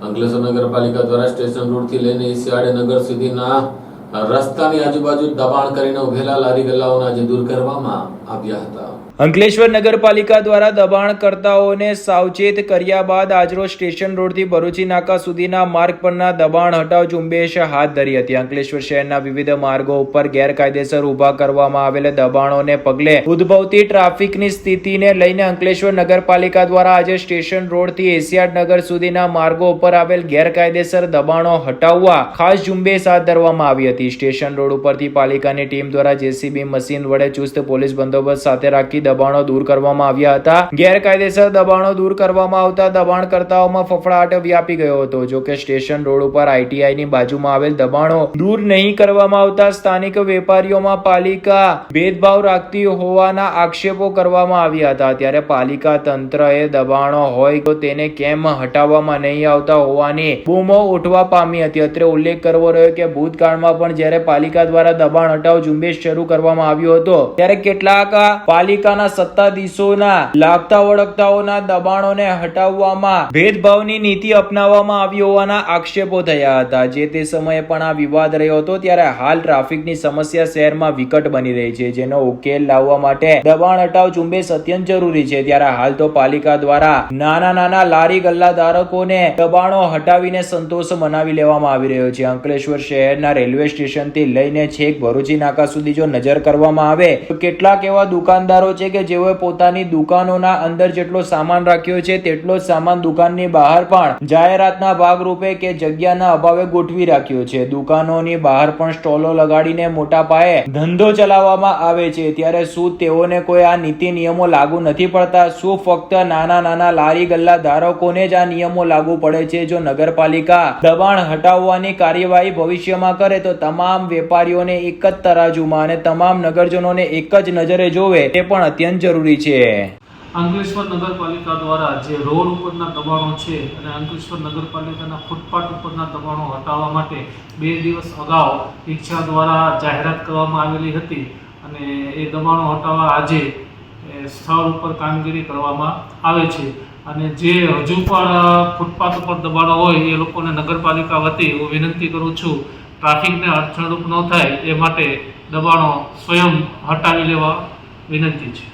અંકલેશ્વર નગરપાલિકા દ્વારા સ્ટેશન રોડથી લઈને ઈસિયાડે નગર સુધીના રસ્તાની આજુબાજુ દબાણ કરીને ઉભેલા લારી ગલ્લાઓને આજે દૂર કરવામાં આવ્યા હતા. અંકલેશ્વર નગરપાલિકા દ્વારા દબાણકર્તાઓને સાવચેત કર્યા બાદ આજરોજ સ્ટેશન રોડથી ભરૂચી નાકા સુધીના માર્ગ પરના દબાણ હટાવ ઝુંબેશ હાથ ધરી હતી. અંકલેશ્વર શહેરના વિવિધ માર્ગો ઉપર ગેરકાયદેસર ઊભા કરવામાં આવેલા દબાણોને પગલે ઉદ્ભવતી ટ્રાફિકની સ્થિતિને લઈને અંકલેશ્વર નગરપાલિકા દ્વારા આજે સ્ટેશન રોડથી એશિયાડ નગર સુધીના માર્ગો ઉપર આવેલ ગેરકાયદેસર દબાણો હટાવવા ખાસ ઝુંબેશ હાથ ધરવામાં આવી હતી. સ્ટેશન રોડ ઉપરથી પાલિકાની ટીમ દ્વારા જેસીબી મશીન વડે ચુસ્ત પોલીસ બંદોબસ્ત સાથે રાખી દબાણો દૂર કરવામાં આવ્યા હતા. ગેરકાયદેસર દબાણો દૂર કરવામાં આવતા દબાણકર્તાઓમાં ફફડાટ વ્યાપી ગયો હતો. જો કે સ્ટેશન રોડ ઉપર આઈટીઆઈની બાજુમાં આવેલ દબાણો દૂર નહીં કરવામાં આવતા સ્થાનિક વેપારીઓમાં પાલિકા ભેદભાવ રાખતી હોવાના આક્ષેપો કરવામાં આવ્યા હતા. ત્યારે પાલિકા તંત્રએ દબાણો હોય તો તેને કેમ હટાવવામાં નહીં આવતા હોવાની બૂમો ઉઠવા પામી હતી. અત્રે ઉલ્લેખ કરવો રહ્યો કે ભૂતકાળમાં પણ જ્યારે પાલિકા દ્વારા દબાણ હટાવ ઝુંબેશ શરૂ કરવામાં આવ્યો હતો, ત્યારે કેટલાક પાલિકાના સત્તાધીશોના લાગતા ઓળખતાઓના દબાણોને હટાવવામાં ભેદભાવની નીતિ અપનાવવામાં આવી હોવાના આક્ષેપો થયા હતા. જે તે સમયે પણ આ વિવાદ રહ્યો હતો, ત્યારે હાલ ટ્રાફિકની સમસ્યા શહેરમાં વિકટ બની રહી છે, જેનો ઉકેલ લાવવા માટે દબાણ હટાવ ઝુંબેશ અત્યંત જરૂરી છે. ત્યારે હાલ તો પાલિકા દ્વારા નાના નાના લારી ગલ્લા ધારકોને દબાણો હટાવીને સંતોષ મનાવી લેવામાં આવી રહ્યો છે. અંકલેશ્વર શહેરના રેલવે સ્ટેશનથી લઈને છેક ભરૂચી નાકા સુધી જો નજર કરવામાં આવે, તો કેટલાક એવા દુકાનદારો છે કે જેઓએ પોતાની દુકાનોના અંદર જેટલો સામાન રાખ્યો છે તેટલો જ સામાન દુકાનની બહાર પણ જાહેરાતના ભાગરૂપે કે જગ્યાના અભાવે ગોઠવી રાખ્યો છે. દુકાનોની બહાર પણ સ્ટોલો લગાડીને મોટા પાયે ધંધો ચલાવવામાં આવે છે. ત્યારે શું તેઓને કોઈ આ નીતિ નિયમો લાગુ નથી પડતા? શું ફક્ત નાના નાના લારી ગલ્લા ધારકોને જ આ નિયમો લાગુ પડે છે? જો નગરપાલિકા દબાણ હટાવવાની કાર્યવાહી ભવિષ્યમાં કરે તો તમામ વેપારીઓને એક જ તરાજુમાં અને તમામ નગરજનોને એક જ નજરે જોવે તે પણ અત્યંત જરૂરી છે. અંકલેશ્વર નગરપાલિકા દ્વારા જે રોડ ઉપરના દબાણો છે અને અંકલેશ્વર નગરપાલિકાના ફૂટપાથ ઉપરના દબાણો હટાવવા માટે બે દિવસ અગાઉ ઈચ્છા દ્વારા જાહેરાત કરવામાં આવેલી હતી અને એ દબાણો હટાવવા આજે સ્થળ ઉપર કામગીરી કરવામાં આવે છે. અને જે હજુ પણ ફૂટપાથ ઉપર દબાણો હોય એ લોકોને નગરપાલિકા વતી હું વિનંતી કરું છું, ટ્રાફિકને અડચણરૂપ ન થાય એ માટે દબાણો સ્વયં હટાવી લેવા વિનંતી છે.